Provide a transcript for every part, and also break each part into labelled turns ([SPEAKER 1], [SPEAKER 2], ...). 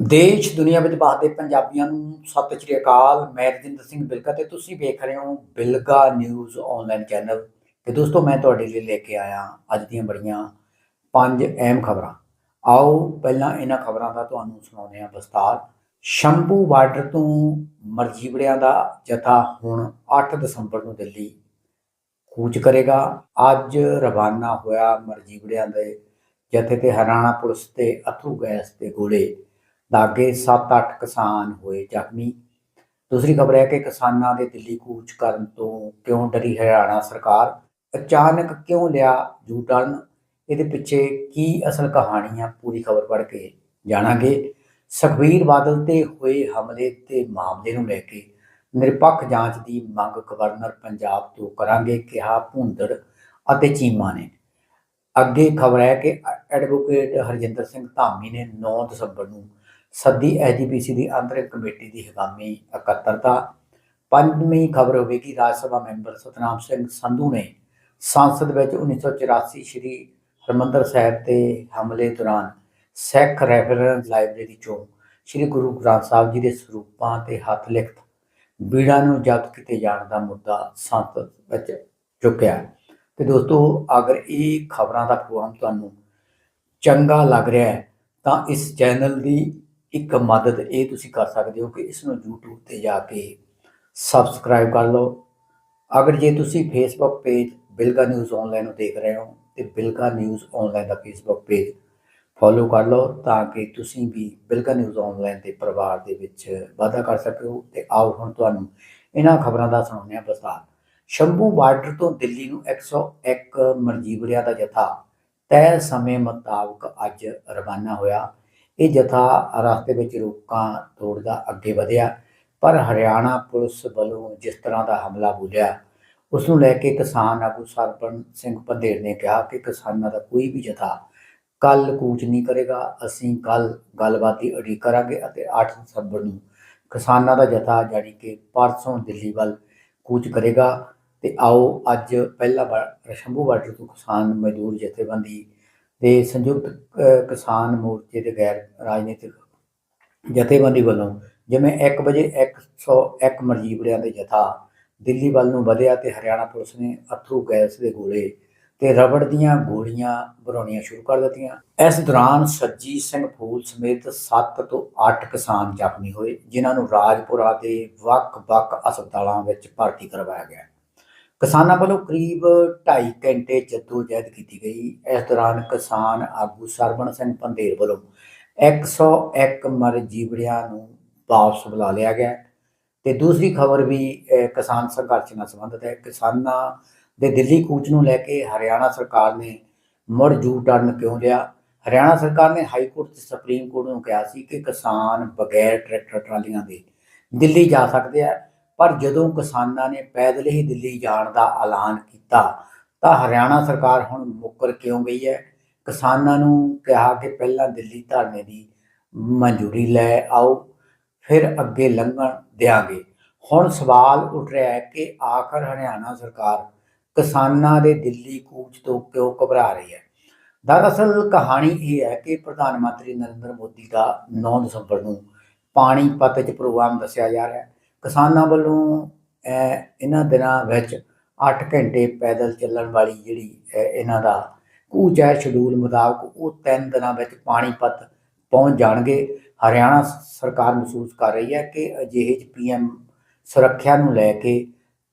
[SPEAKER 1] ਦੇਸ਼, ਦੁਨੀਆ ਵਿੱਚ ਵਸਦੇ ਪੰਜਾਬੀਆਂ ਨੂੰ ਸਤਿ ਸ਼੍ਰੀ ਅਕਾਲ। ਮੈਂ ਰਜਿੰਦਰ ਸਿੰਘ ਬਿਲਕਾ ਤੇ ਤੁਸੀਂ ਵੇਖ ਰਹੇ ਹੋ ਬਿਲਗਾ ਨਿਊਜ਼ ਆਨਲਾਈਨ ਚੈਨਲ ਤੇ ਦੋਸਤੋ, ਮੈਂ ਤੁਹਾਡੇ ਲਈ ਲੈ ਕੇ ਆਇਆ ਅੱਜ ਦੀਆਂ ਬੜੀਆਂ ਪੰਜ ਅਹਿਮ ਖਬਰਾਂ। ਆਓ, ਪਹਿਲਾਂ ਇਹਨਾਂ ਖਬਰਾਂ ਦਾ ਤੁਹਾਨੂੰ ਸੁਣਾਉਂਦੇ ਹਾਂ ਵਿਸਤਾਰ। ਸ਼ੰਭੂ ਬਾਰਡਰ ਤੋਂ ਮਰਜੀਵੜਿਆਂ ਦਾ ਜਥਾ ਹੁਣ 8 ਦਸੰਬਰ ਨੂੰ ਦਿੱਲੀ ਕੂਚ ਕਰੇਗਾ। ਅੱਜ ਰਵਾਨਾ ਹੋਇਆ ਮਰਜੀਵੜਿਆਂ ਦੇ ਜਥੇ ਤੇ ਹਰਿਆਣਾ ਪੁਲਿਸ ਤੇ ਅਥਰੂ ਗੈਸ ਤੇ ਗੋਲੇ। ਦਾਗੇ 7-8 ਕਿਸਾਨ ਹੋਏ ਜ਼ਖਮੀ ਦੂਸਰੀ ਖਬਰ ਹੈ ਕਿ ਕਿਸਾਨਾਂ ਦੇ ਦਿੱਲੀ ਕੂਚ ਕਰਨ ਤੋਂ ਕਿਉਂ ਡਰੀ ਹਰਿਆਣਾ ਸਰਕਾਰ? ਅਚਾਨਕ ਕਿਉਂ ਲਿਆ ਜੂ ਟਰਨ ਇਹਦੇ ਪਿੱਛੇ ਕੀ ਅਸਲ ਕਹਾਣੀ ਆ ਪੂਰੀ ਖਬਰ ਪੜ੍ਹ ਕੇ ਜਾਣਾਂਗੇ। ਸੁਖਬੀਰ ਬਾਦਲ ਤੇ ਹੋਏ ਹਮਲੇ ਤੇ ਮਾਮਲੇ ਨੂੰ ਲੈ ਕੇ ਨਿਰਪੱਖ ਜਾਂਚ ਦੀ ਮੰਗ ਗਵਰਨਰ ਪੰਜਾਬ ਤੋਂ ਕਰਾਂਗੇ, ਕਿਹਾ ਭੁੰਦੜ ਅਤੇ ਚੀਮਾ ਨੇ। ਅੱਗੇ ਖਬਰ ਹੈ ਕਿ ਐਡਵੋਕੇਟ ਹਰਜਿੰਦਰ ਸਿੰਘ ਧਾਮੀ ਨੇ 9 ਦਸੰਬਰ ਨੂੰ ਸੱਦੀ ਐਜੀਪੀਸੀ ਦੀ ਅੰਤਰਿਮ ਕਮੇਟੀ ਦੀ ਹਗਾਮੀ ਇਕੱਤਰਤਾ। ਪੰਜਵੀਂ ਖਬਰ ਹੋਵੇਗੀ, ਰਾਜ ਸਭਾ ਮੈਂਬਰ ਸਤਨਾਮ ਸਿੰਘ ਸੰਧੂ ਨੇ ਸੰਸਦ ਵਿੱਚ 1984 ਸ਼੍ਰੀ ਹਰਮੰਦਰ ਸਾਹਿਬ ਤੇ ਹਮਲੇ ਦੌਰਾਨ ਸਿੱਖ ਰੈਫਰੈਂਸ ਲਾਇਬ੍ਰੇਰੀ ਚੋਂ ਸ਼੍ਰੀ ਗੁਰੂ ਗ੍ਰੰਥ ਸਾਹਿਬ ਜੀ ਦੇ ਸਰੂਪਾਂ ਤੇ ਹੱਥ ਲਿਖਤ ਬੀੜਾਂ ਨੂੰ ਜ਼ਬਤ ਕੀਤੇ ਜਾਣ ਦਾ ਮੁੱਦਾ ਸੰਸਦ ਵਿੱਚ ਚੁੱਕਿਆ। ਤੇ ਦੋਸਤੋ, ਅਗਰ ਇਹ ਖਬਰਾਂ ਦਾ ਪ੍ਰੋਗਰਾਮ ਤੁਹਾਨੂੰ ਚੰਗਾ ਲੱਗ ਰਿਹਾ ਹੈ, ਤਾਂ ਇਸ ਚੈਨਲ ਦੀ ਇੱਕ ਮਦਦ ਇਹ ਤੁਸੀਂ ਕਰ ਸਕਦੇ ਹੋ ਕਿ ਇਸ ਨੂੰ YouTube ਤੇ ਜਾ ਕੇ ਸਬਸਕ੍ਰਾਈਬ ਕਰ ਲਓ। ਅਗਰ ਜੇ ਤੁਸੀਂ Facebook page Bilga news online ਨੂੰ ਦੇਖ ਰਹੇ ਹੋ, ਤੇ ਬਿਲਗਾ ਨਿਊਜ਼ ਆਨਲਾਈਨ ਦਾ ਫੇਸਬੁੱਕ ਪੇਜ ਫੋਲੋ ਕਰ ਲਓ ਤਾਂ ਕਿ ਤੁਸੀਂ ਵੀ ਬਿਲਗਾ ਨਿਊਜ਼ ਆਨਲਾਈਨ ਦੇ ਪਰਿਵਾਰ ਦੇ ਵਿੱਚ ਵਾਧਾ ਕਰ ਸਕੋ। ਤੇ ਆਓ ਹੁਣ ਤੁਹਾਨੂੰ ਇਹਨਾਂ ਖਬਰਾਂ ਦਾ ਸੁਣਾਉਂਦੇ ਹਾਂ ਵਿਸਥਾਰ ਸ਼ੰਭੂ ਬਾਰਡਰ ਤੋਂ ਦਿੱਲੀ ਨੂੰ 101 ਮਰਜੀਵੜਿਆਂ ਦਾ ਜਥਾ ਤੈਅ ਸਮੇਂ ਮੁਤਾਬਕ ਅੱਜ ਰਵਾਨਾ ਹੋਇਆ। ਇਹ ਜਥਾ ਰਸਤੇ ਵਿੱਚ ਰੋਕਾਂ ਤੋੜਦਾ ਅੱਗੇ ਵਧਿਆ, ਪਰ ਹਰਿਆਣਾ ਪੁਲਿਸ ਵੱਲੋਂ ਜਿਸ ਤਰ੍ਹਾਂ ਦਾ ਹਮਲਾ ਬੋਲਿਆ ਉਸ ਨੂੰ ਲੈ ਕੇ ਕਿਸਾਨ ਆਗੂ ਸਰਪੰਚ ਸਿੰਘ ਪੰਧੇਰ ਨੇ ਕਿਹਾ ਕਿ ਕਿਸਾਨਾਂ ਦਾ ਕੋਈ ਵੀ ਜਥਾ ਕੱਲ ਕੂਚ ਨਹੀਂ ਕਰੇਗਾ। ਅਸੀਂ ਕੱਲ ਗੱਲਬਾਤ ਦੀ ਉਡੀਕ ਕਰਾਂਗੇ ਅਤੇ 8 ਦਸੰਬਰ ਨੂੰ ਕਿਸਾਨਾਂ ਦਾ ਜਥਾ ਜਾਣੀ ਕਿ ਪਰਸੋਂ ਦਿੱਲੀ ਵੱਲ ਕੂਚ ਕਰੇਗਾ। ਤੇ ਆਓ ਅੱਜ ਪਹਿਲਾ ਬਾ- ਸ਼ੰਭੂ ਬਾਰਡਰ ਤੋਂ ਕਿਸਾਨ ਮਜ਼ਦੂਰ ਜਥੇਬੰਦੀ ਦੇ ਸੰਯੁਕਤ ਕਿਸਾਨ ਮੋਰਚੇ ਦੇ ਗੈਰ ਰਾਜਨੀਤਿਕ ਜਥੇਬੰਦੀ ਵੱਲੋਂ ਜਿਵੇਂ 1 ਵਜੇ 101 ਮਰਜੀਵੜਿਆਂ ਦੇ ਜਥਾ ਦਿੱਲੀ ਵੱਲ ਨੂੰ ਵਧਿਆ ਤੇ ਹਰਿਆਣਾ ਪੁਲਿਸ ਨੇ ਅਥਰੂ ਗੈਸ ਦੇ ਗੋਲੇ ਤੇ ਰਬੜ ਦੀਆਂ ਗੋਲੀਆਂ ਬਣਾਉਣੀਆਂ ਸ਼ੁਰੂ ਕਰ ਦਿੱਤੀਆਂ। ਇਸ ਦੌਰਾਨ ਸੱਜੀ ਸਿੰਘ ਫੂਲ ਸਮੇਤ 7 ਤੋਂ 8 ਕਿਸਾਨ ਜ਼ਖਮੀ ਹੋਏ, ਜਿਨ੍ਹਾਂ ਨੂੰ ਰਾਜਪੁਰਾ ਦੇ ਵੱਖ-ਵੱਖ ਹਸਪਤਾਲਾਂ ਵਿੱਚ ਭਰਤੀ ਕਰਵਾਇਆ ਗਿਆ। ਕਿਸਾਨਾਂ ਵੱਲੋਂ ਕਰੀਬ 2.5 ਘੰਟੇ ਜਹਿਦ ਕੀਤੀ ਗਈ। ਇਸ ਦੌਰਾਨ ਕਿਸਾਨ ਆਗੂ ਸਰਵਣ ਸਿੰਘ ਪੰਧੇਰ ਵੱਲੋਂ 101 ਮਰ ਜੀਵੜਿਆਂ ਨੂੰ ਵਾਪਸ ਬੁਲਾ ਲਿਆ ਗਿਆ ਤੇ ਦੂਸਰੀ ਖਬਰ ਵੀ ਕਿਸਾਨ ਸੰਘਰਸ਼ ਨਾਲ ਸੰਬੰਧਿਤ ਹੈ। ਕਿਸਾਨਾਂ ਦੇ ਦਿੱਲੀ ਕੂਚ ਨੂੰ ਲੈ ਕੇ ਹਰਿਆਣਾ ਸਰਕਾਰ ਨੇ ਮੁੜ ਜੂ ਟਰਨ ਕਿਉਂ ਲਿਆ? ਹਰਿਆਣਾ ਸਰਕਾਰ ਨੇ ਹਾਈ ਕੋਰਟ ਤੇ ਸੁਪਰੀਮ ਕੋਰਟ ਨੂੰ ਕਿਹਾ ਸੀ ਕਿ ਕਿਸਾਨ ਬਗੈਰ ਟਰੈਕਟਰ ਟਰਾਲੀਆਂ ਦੇ ਦਿੱਲੀ ਜਾ ਸਕਦੇ ਆ। ਪਰ ਜਦੋਂ ਕਿਸਾਨਾਂ ਨੇ ਪੈਦਲ ਹੀ ਦਿੱਲੀ ਜਾਣ ਦਾ ਐਲਾਨ ਕੀਤਾ, ਤਾਂ ਹਰਿਆਣਾ ਸਰਕਾਰ ਹੁਣ ਮੁੱਕਰ ਕਿਉਂ ਗਈ ਹੈ? ਕਿਸਾਨਾਂ ਨੂੰ ਕਿਹਾ ਕਿ ਪਹਿਲਾਂ ਦਿੱਲੀ ਧਰਨੇ ਦੀ ਮਨਜ਼ੂਰੀ ਲੈ ਆਓ, ਫਿਰ ਅੱਗੇ ਲੰਘਣ ਦਿਆਂਗੇ। ਹੁਣ ਸਵਾਲ ਉੱਠ ਰਿਹਾ ਹੈ ਕਿ ਆਖਰ ਹਰਿਆਣਾ ਸਰਕਾਰ ਕਿਸਾਨਾਂ ਦੇ ਦਿੱਲੀ ਕੂਚ ਤੋਂ ਕਿਉਂ ਘਬਰਾ ਰਹੀ ਹੈ? ਦਰਅਸਲ ਕਹਾਣੀ ਇਹ ਹੈ ਕਿ ਪ੍ਰਧਾਨ ਮੰਤਰੀ ਨਰਿੰਦਰ ਮੋਦੀ ਦਾ 9 ਦਸੰਬਰ ਨੂੰ ਪਾਣੀਪਤ 'ਚ ਪ੍ਰੋਗਰਾਮ ਦੱਸਿਆ ਜਾ ਰਿਹਾ ਹੈ। ਕਿਸਾਨਾਂ ਵੱਲੋਂ ਇਹਨਾਂ ਦਿਨਾਂ ਵਿੱਚ 8 ਘੰਟੇ ਪੈਦਲ ਚੱਲਣ ਵਾਲੀ ਜਿਹੜੀ ਇਹਨਾਂ ਦਾ ਕੂਚ ਹੈ ਸ਼ਡਿਊਲ ਮੁਤਾਬਕ ਉਹ ਤਿੰਨ ਦਿਨਾਂ ਵਿੱਚ ਪਾਣੀਪਤ ਪਹੁੰਚ ਜਾਣਗੇ। ਹਰਿਆਣਾ ਸਰਕਾਰ ਮਹਿਸੂਸ ਕਰ ਰਹੀ ਹੈ ਕਿ ਅਜਿਹੇ ਚ ਪੀਐਮ ਸੁਰੱਖਿਆ ਨੂੰ ਲੈ ਕੇ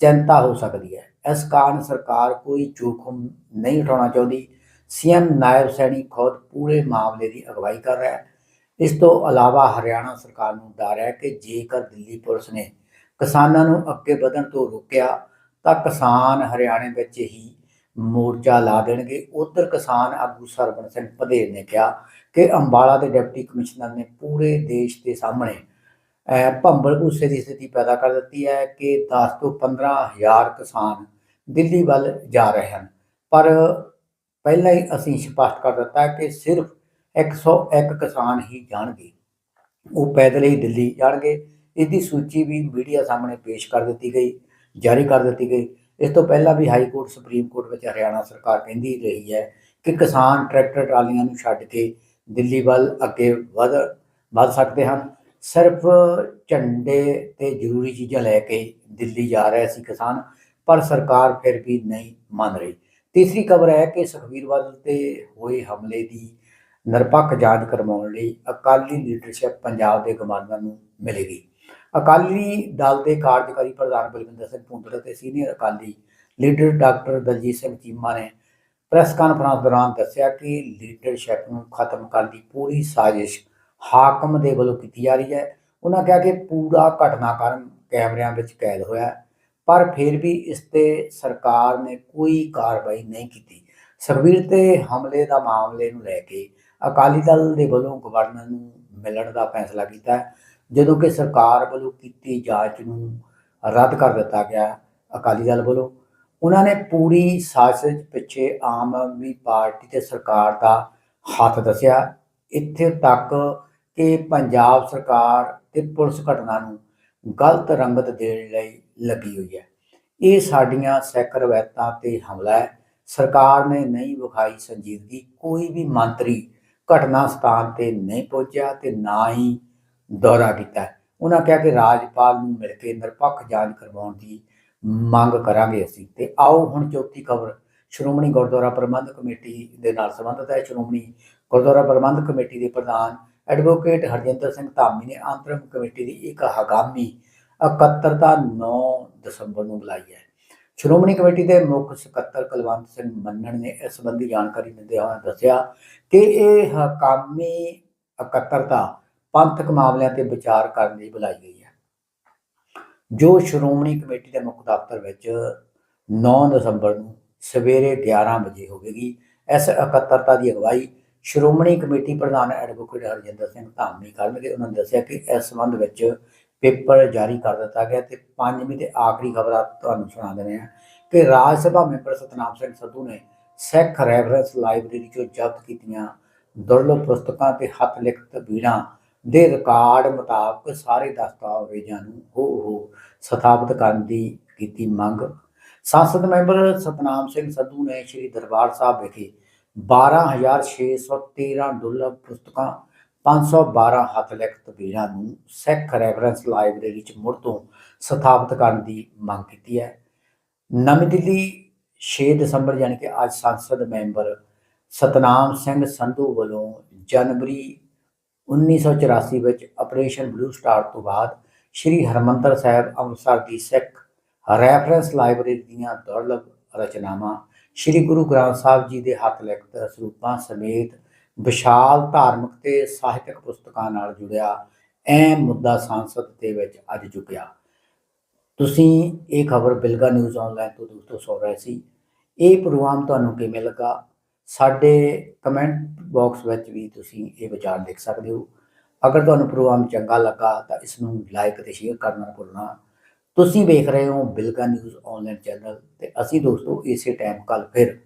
[SPEAKER 1] ਚਿੰਤਾ ਹੋ ਸਕਦੀ ਹੈ। ਇਸ ਕਾਰਨ ਸਰਕਾਰ ਕੋਈ ਜੋਖਮ ਨਹੀਂ ਉਠਾਉਣਾ ਚਾਹੁੰਦੀ। ਸੀਐਮ ਨਾਇਬ ਸੈਣੀ ਖੁਦ ਪੂਰੇ ਮਾਮਲੇ ਦੀ ਅਗਵਾਈ ਕਰ ਰਿਹਾ ਹੈ। ਇਸ ਤੋਂ ਇਲਾਵਾ ਹਰਿਆਣਾ ਸਰਕਾਰ ਨੂੰ ਡਰ ਹੈ ਕਿ ਜੇਕਰ ਦਿੱਲੀ ਪੁਲਿਸ ਨੇ ਕਿਸਾਨਾਂ ਨੂੰ ਅੱਗੇ ਵਧਣ ਤੋਂ ਰੋਕਿਆ, ਤਾਂ ਕਿਸਾਨ ਹਰਿਆਣੇ ਵਿੱਚ ਹੀ ਮੋਰਚਾ ਲਾ ਦੇਣਗੇ। ਉਧਰ ਕਿਸਾਨ ਆਗੂ ਸਰਵਣ ਸਿੰਘ ਪਧੇਰ ਨੇ ਕਿਹਾ ਕਿ ਅੰਬਾਲਾ ਦੇ ਡਿਪਟੀ ਕਮਿਸ਼ਨਰ ਨੇ ਪੂਰੇ ਦੇਸ਼ ਦੇ ਸਾਹਮਣੇ ਭੰਬਲ ਭੂਸੇ ਦੀ ਸਥਿਤੀ ਪੈਦਾ ਕਰ ਦਿੱਤੀ ਹੈ ਕਿ 10 ਤੋਂ 15 ਹਜ਼ਾਰ ਕਿਸਾਨ ਦਿੱਲੀ ਵੱਲ ਜਾ ਰਹੇ ਹਨ। ਪਰ ਪਹਿਲਾਂ ਹੀ ਅਸੀਂ ਸਪਸ਼ਟ ਕਰ ਦਿੱਤਾ ਕਿ ਸਿਰਫ 101 ਕਿਸਾਨ ਹੀ ਜਾਣਗੇ। ਉਹ ਪੈਦਲ ਹੀ ਦਿੱਲੀ ਜਾਣਗੇ। ਇਸ ਦੀ ਸੂਚੀ ਵੀ ਮੀਡੀਆ ਸਾਹਮਣੇ ਪੇਸ਼ ਕਰ ਦਿੱਤੀ ਗਈ, ਜਾਰੀ ਕਰ ਦਿੱਤੀ ਗਈ। ਇਸ ਤੋਂ ਪਹਿਲਾਂ ਵੀ ਹਾਈ ਕੋਰਟ, ਸੁਪਰੀਮ ਕੋਰਟ ਵਿੱਚ ਹਰਿਆਣਾ ਸਰਕਾਰ ਕਹਿੰਦੀ ਰਹੀ ਹੈ ਕਿ ਕਿਸਾਨ ਟਰੈਕਟਰ ਟਰਾਲੀਆਂ ਨੂੰ ਛੱਡ ਕੇ ਦਿੱਲੀ ਵੱਲ ਅੱਗੇ ਵਧ, ਵੱਧ ਸਕਦੇ ਹਨ। ਸਿਰਫ ਝੰਡੇ ਤੇ ਜ਼ਰੂਰੀ ਚੀਜ਼ਾਂ ਲੈ ਕੇ ਦਿੱਲੀ ਜਾ ਰਹੇ ਸੀ ਕਿਸਾਨ, ਪਰ ਸਰਕਾਰ ਫਿਰ ਵੀ ਨਹੀਂ ਮੰਨ ਰਹੀ। ਤੀਸਰੀ ਖਬਰ ਹੈ ਕਿ ਸੁਖਬੀਰ ਬਾਦਲ ਤੇ ਹੋਏ ਹਮਲੇ ਦੀ ਨਿਰਪੱਖ ਜਾਂਚ ਕਰਵਾਉਣ ਲਈ ਅਕਾਲੀ ਲੀਡਰਸ਼ਿਪ ਪੰਜਾਬ ਦੇ ਗਵਰਨਰ ਨੂੰ ਮਿਲੇਗੀ। ਅਕਾਲੀ ਦਲ ਦੇ ਕਾਰਜਕਾਰੀ ਪ੍ਰਧਾਨ ਬਲਵਿੰਦਰ ਸਿੰਘ ਭੁੰਦੜ ਅਤੇ senior Akali leader doctor Daljit Singh Cheema ਨੇ ਪ੍ਰੈਸ ਕਾਨਫਰੰਸ ਦੌਰਾਨ ਦੱਸਿਆ ਕਿ ਲੀਡਰਸ਼ਿਪ ਨੂੰ ਖਤਮ ਕਰਨ ਦੀ ਪੂਰੀ ਸਾਜ਼ਿਸ਼ ਹਾਕਮ ਦੇ ਵੱਲੋਂ ਕੀਤੀ ਜਾ ਰਹੀ ਹੈ। ਉਹਨਾਂ ਕਿਹਾ ਕਿ ਪੂਰਾ ਘਟਨਾਕ੍ਰਮ ਕੈਮਰਿਆਂ ਵਿੱਚ ਕੈਦ ਹੋਇਆ, ਪਰ ਫਿਰ ਵੀ ਇਸ ਤੇ ਸਰਕਾਰ ਨੇ ਕੋਈ ਕਾਰਵਾਈ ਨਹੀਂ ਕੀਤੀ। ਸੁਖਬੀਰ ਤੇ ਹਮਲੇ ਦਾ ਮਾਮਲੇ ਨੂੰ ਲੈ ਕੇ ਅਕਾਲੀ ਦਲ ਦੇ ਵੱਲੋਂ ਗਵਰਨਰ ਨੂੰ ਮਿਲਣ ਦਾ ਫੈਸਲਾ ਕੀਤਾ ਜਦੋਂ ਕਿ ਸਰਕਾਰ ਵੱਲੋਂ ਕੀਤੀ ਜਾਂਚ ਨੂੰ ਰੱਦ ਕਰ ਦਿੱਤਾ ਗਿਆ, ਅਕਾਲੀ ਦਲ ਵੱਲੋਂ। ਉਹਨਾਂ ਨੇ ਪੂਰੀ ਸਾਜ਼ਿਸ਼ ਪਿੱਛੇ ਆਮ ਆਦਮੀ ਪਾਰਟੀ ਤੇ ਸਰਕਾਰ ਦਾ ਹੱਥ ਦੱਸਿਆ। ਇੱਥੇ ਤੱਕ ਕਿ ਪੰਜਾਬ ਸਰਕਾਰ ਤੇ ਪੁਲਿਸ ਘਟਨਾ ਨੂੰ ਗਲਤ ਰੰਗਤ ਦੇਣ ਲਈ ਲੱਗੀ ਹੋਈ ਹੈ। ਇਹ ਸਾਡੀਆਂ ਸਿੱਖ ਰਵਾਇਤਾਂ ਤੇ ਹਮਲਾ ਹੈ। ਸਰਕਾਰ ਨੇ ਨਹੀਂ ਵਿਖਾਈ ਸੰਜੀਦਗੀ। ਕੋਈ ਵੀ ਮੰਤਰੀ ਘਟਨਾ ਸਥਾਨ ਤੇ ਨਹੀਂ ਪਹੁੰਚਿਆ ਤੇ ਨਾ ਹੀ ਦੌਰਾ ਕੀਤਾ। ਉਹਨਾਂ ਕਿਹਾ ਕਿ ਰਾਜਪਾਲ ਨੂੰ ਮਿਲ ਕੇ ਨਿਰਪੱਖ ਜਾਂਚ ਕਰਵਾਉਣ ਦੀ ਮੰਗ ਕਰਾਂਗੇ ਅਸੀਂ। ਤੇ ਆਓ ਹੁਣ ਚੌਥੀ ਖਬਰ। ਸ਼੍ਰੋਮਣੀ ਗੁਰਦੁਆਰਾ ਪ੍ਰਬੰਧਕ ਕਮੇਟੀ ਦੇ ਨਾਲ ਸੰਬੰਧਿਤ ਹੈ। ਸ਼੍ਰੋਮਣੀ ਗੁਰਦੁਆਰਾ ਪ੍ਰਬੰਧਕ ਕਮੇਟੀ ਦੇ ਪ੍ਰਧਾਨ ਐਡਵੋਕੇਟ ਹਰਜਿੰਦਰ ਸਿੰਘ ਧਾਮੀ ਨੇ ਅੰਤਰਮ ਕਮੇਟੀ ਦੀ ਇੱਕ ਹਗਾਮੀ ਇਕੱਤਰਤਾ 9 ਦਸੰਬਰ ਨੂੰ ਬੁਲਾਈ ਹੈ। ਸ਼੍ਰੋਮਣੀ ਕਮੇਟੀ ਦੇ ਮੁੱਖ ਸਕੱਤਰ ਕੁਲਵੰਤ ਸਿੰਘ ਮੰਨਣ ਨੇ ਇਸ ਸੰਬੰਧੀ ਜਾਣਕਾਰੀ ਦਿੰਦੇ ਹੋਏ ਦੱਸਿਆ ਕਿ ਇਹ ਹਕਾਮੀ ਇਕੱਤਰਤਾ ਪੰਥਕ ਮਾਮਲਿਆਂ ਤੇ ਵਿਚਾਰ ਕਰਨ ਲਈ ਬੁਲਾਈ ਗਈ ਹੈ। ਜੋ ਸ਼੍ਰੋਮਣੀ ਕਮੇਟੀ ਦੇ ਮੁੱਖ ਦਫ਼ਤਰ ਵਿੱਚ 9 ਦਸੰਬਰ ਨੂੰ ਸਵੇਰੇ 11 ਵਜੇ ਹੋਵੇਗੀ, ਇਸ ਇਕੱਤਰਤਾ ਦੀ ਅਗਵਾਈ ਸ਼੍ਰੋਮਣੀ ਕਮੇਟੀ ਪ੍ਰਧਾਨ ਐਡਵੋਕੇਟ ਹਰਜਿੰਦਰ ਸਿੰਘ ਧਾਮੀ ਕਰਨਗੇ। ਉਹਨਾਂ ਨੇ ਦੱਸਿਆ ਕਿ ਇਸ ਸੰਬੰਧ ਵਿੱਚ ਪੇਪਰ ਜਾਰੀ ਕਰ ਦਿੱਤਾ ਗਿਆ ਤੇ ਪੰਜਵੀਂ ਤੇ ਆਖਰੀ ਖਬਰ ਤੁਹਾਨੂੰ ਸੁਣਾ ਦਿੰਦੇ ਹਾਂ ਕਿ ਰਾਜ ਸਭਾ ਮੈਂਬਰ ਸਤਨਾਮ ਸਿੰਘ ਸੰਧੂ ਨੇ ਸਿੱਖ ਰੈਫਰੈਂਸ ਲਾਇਬ੍ਰੇਰੀ ਚੋਂ ਜ਼ਬਤ ਕੀਤੀਆਂ ਦੁਰਲਭ ਪੁਸਤਕਾਂ ਤੇ ਹੱਥ ਲਿਖਤ ਬੀੜਾਂ ਦੇ ਰਿਕਾਰਡ ਮੁਤਾਬਕ ਸਾਰੇ ਦਸਤਾਵੇਜ਼ਾਂ ਨੂੰ ਹੋ ਹੋ ਸਥਾਪਿਤ ਕਰਨ ਦੀ ਕੀਤੀ ਮੰਗ। ਸੰਸਦ ਮੈਂਬਰ ਸਤਨਾਮ ਸਿੰਘ ਸੰਧੂ ਨੇ ਸ੍ਰੀ ਦਰਬਾਰ ਸਾਹਿਬ ਵਿਖੇ 12613 ਦੁਰਲਭ ਪੁਸਤਕਾਂ 512 ਹੱਥ ਲਿਖਤ ਵੀਰਾਂ ਨੂੰ ਸਿੱਖ ਰੈਫਰੈਂਸ ਲਾਇਬ੍ਰੇਰੀ ਚ ਮੁੜ ਤੋਂ ਸਥਾਪਿਤ ਕਰਨ ਦੀ ਮੰਗ ਕੀਤੀ ਹੈ। ਨਵੀਂ ਦਿੱਲੀ 6 ਦਸੰਬਰ ਯਾਨੀ ਕਿ ਅੱਜ ਸੰਸਦ ਮੈਂਬਰ ਸਤਨਾਮ ਸਿੰਘ ਸੰਧੂ ਵੱਲੋਂ ਜਨਵਰੀ 1984 ਵਿੱਚ ਆਪਰੇਸ਼ਨ ਬਲੂ ਸਟਾਰ ਤੋਂ ਬਾਅਦ ਸ੍ਰੀ ਹਰਮੰਦਰ ਸਾਹਿਬ ਅੰਮ੍ਰਿਤਸਰ ਦੀ ਸਿੱਖ ਰੈਫਰੈਂਸ ਲਾਇਬ੍ਰੇਰੀ ਦੀਆਂ ਦੁਰਲਭ ਰਚਨਾਵਾਂ ਸ੍ਰੀ ਗੁਰੂ ਗ੍ਰੰਥ ਸਾਹਿਬ ਜੀ ਦੇ ਹੱਥ ਲਿਖਤ ਸਰੂਪਾਂ ਸਮੇਤ ਵਿਸ਼ਾਲ ਧਾਰਮਿਕ ਤੇ ਸਾਹਿਤਕ ਪੁਸਤਕਾਂ ਨਾਲ ਜੁੜਿਆ ਅਹਿਮ ਮੁੱਦਾ ਸੰਸਦ ਦੇ ਵਿੱਚ ਅੱਜ ਚੁੱਕਿਆ ਤੁਸੀਂ ਇਹ ਖਬਰ ਬਿਲਗਾ ਨਿਊਜ਼ ਆਨਲਾਈਨ ਤੋਂ ਦੋਸਤੋ ਸੁਣ ਰਹੇ ਸੀ। ਇਹ ਪ੍ਰੋਗਰਾਮ ਤੁਹਾਨੂੰ ਕਿਵੇਂ ਲੱਗਾ? ਸਾਡੇ ਕਮੈਂਟ ਬਾਕਸ ਵਿੱਚ ਵੀ ਤੁਸੀਂ ਇਹ ਵਿਚਾਰ ਲਿਖ ਸਕਦੇ ਹੋ। ਅਗਰ ਤੁਹਾਨੂੰ ਪ੍ਰੋਗਰਾਮ ਚੰਗਾ ਲੱਗਾ ਤਾਂ ਇਸ ਨੂੰ ਲਾਈਕ ਤੇ ਸ਼ੇਅਰ ਕਰਨਾ ਨਾ ਭੁੱਲਣਾ। ਤੁਸੀਂ ਵੇਖ ਰਹੇ ਹੋ ਬਿਲਗਾ ਨਿਊਜ਼ ਆਨਲਾਈਨ ਚੈਨਲ ਤੇ ਅਸੀਂ ਦੋਸਤੋ ਇਸੇ ਟਾਈਮ ਕੱਲ ਫਿਰ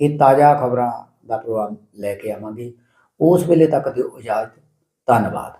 [SPEAKER 1] ਇਹ ਤਾਜ਼ਾ ਖਬਰਾਂ ਦਾ ਪ੍ਰੋਗਰਾਮ ਲੈ ਕੇ ਆਵਾਂਗੇ। ਉਸ ਵੇਲੇ ਤੱਕ ਦਿਓ ਇਜਾਜ਼ਤ। ਧੰਨਵਾਦ।